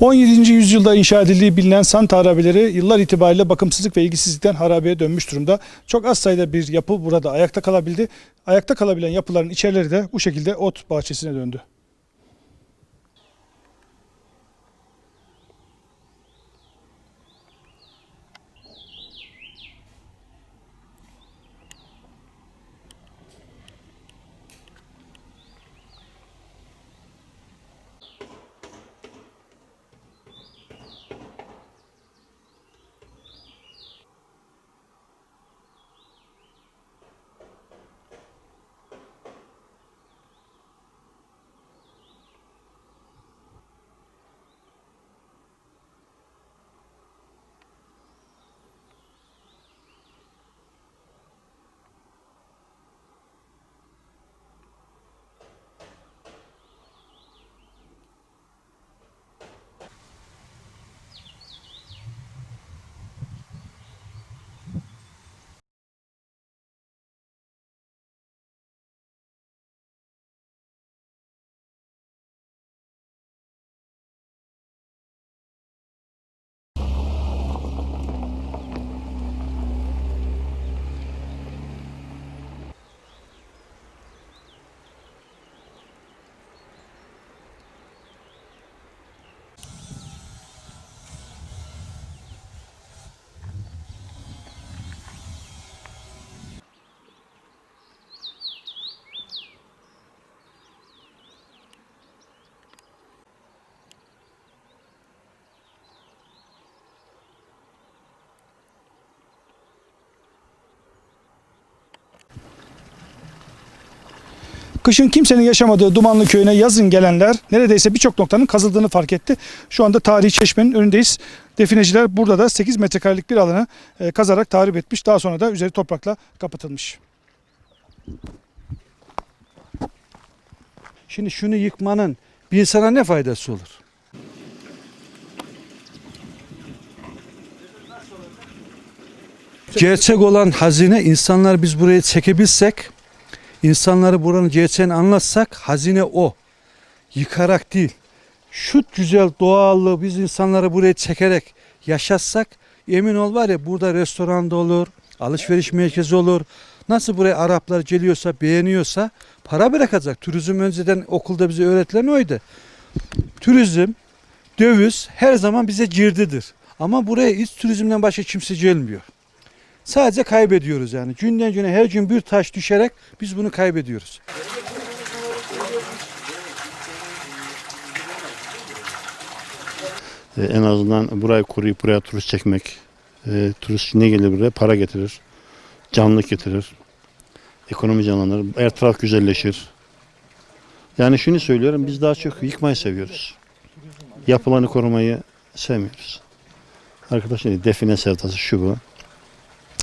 17. yüzyılda inşa edildiği bilinen Sant harabeleri yıllar itibariyle bakımsızlık ve ilgisizlikten harabeye dönmüş durumda. Çok az sayıda bir yapı burada ayakta kalabildi. Ayakta kalabilen yapıların içerileri de bu şekilde ot bahçesine döndü. Kışın kimsenin yaşamadığı Dumanlı köyüne yazın gelenler neredeyse birçok noktanın kazıldığını fark etti. Şu anda tarihi çeşmenin önündeyiz. Defineciler burada da 8 metrekarelik bir alanı e, kazarak tahrip etmiş. Daha sonra da üzeri toprakla kapatılmış. Şimdi şunu yıkmanın bir insana ne faydası olur? Gerçek olan hazine insanlar biz buraya çekebilsek, insanları buranın gerçeğini anlatsak hazine o. Yıkarak değil. Şu güzel doğallığı biz insanları buraya çekerek yaşatsak emin ol var ya burada restoran da olur, alışveriş merkezi olur. Nasıl buraya Araplar geliyorsa, beğeniyorsa para bırakacak. Turizm önceden okulda bize öğretilen oydu. Turizm, döviz her zaman bize girdidir. Ama buraya iç turizmden başka kimse gelmiyor. Sadece kaybediyoruz yani. Günden güne her gün bir taş düşerek biz bunu kaybediyoruz. E, en azından burayı koruyup buraya turist çekmek. E, turist ne gelir buraya? Para getirir. Canlılık getirir. Ekonomi canlanır. Etraf güzelleşir. Yani şunu söylüyorum biz daha çok yıkmayı seviyoruz. Yapılanı korumayı sevmiyoruz. Arkadaşlar define sevdası şu bu.